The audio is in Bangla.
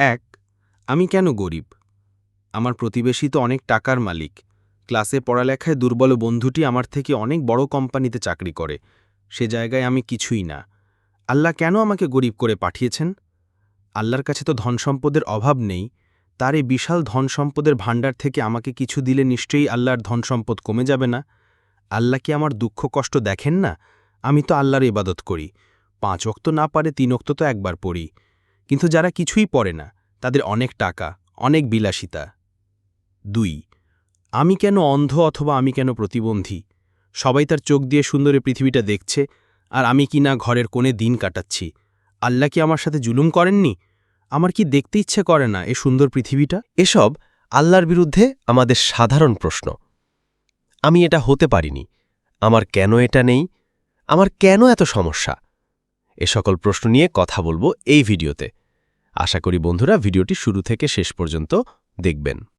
এক, আমি কেন গরিব? আমার প্রতিবেশী তো অনেক টাকার মালিক। ক্লাসে পড়ালেখায় দুর্বল বন্ধুটি আমার থেকে অনেক বড় কোম্পানিতে চাকরি করে। সে জায়গায় আমি কিছুই না। আল্লাহ কেন আমাকে গরিব করে পাঠিয়েছেন? আল্লাহর কাছে তো ধন সম্পদের অভাব নেই। তার এই বিশাল ধন সম্পদের ভাণ্ডার থেকে আমাকে কিছু দিলে নিশ্চয়ই আল্লাহর ধন সম্পদ কমে যাবে না। আল্লাহ কি আমার দুঃখ কষ্ট দেখেন না? আমি তো আল্লাহর ইবাদত করি। পাঁচ অক্ত না পারে তিন অক্ত তো একবার পড়ি। কিন্তু যারা কিছুই পড়ে না, তাদের অনেক টাকা, অনেক বিলাসিতা। দুই, আমি কেন অন্ধ অথবা আমি কেন প্রতিবন্ধী? সবাই তার চোখ দিয়ে সুন্দর পৃথিবীটা দেখছে, আর আমি কি না ঘরের কোণে দিন কাটাচ্ছি? আল্লাহ কি আমার সাথে জুলুম করেননি? আমার কি দেখতে ইচ্ছে করে না এ সুন্দর পৃথিবীটা? এসব আল্লাহর বিরুদ্ধে আমাদের সাধারণ প্রশ্ন। আমি এটা হতে পারিনি। আমার কেন এটা নেই? আমার কেন এত সমস্যা? এ সকল প্রশ্ন নিয়ে কথা বলব এই ভিডিওতে। আশা করি বন্ধুরা ভিডিওটি শুরু থেকে শেষ পর্যন্ত দেখবেন।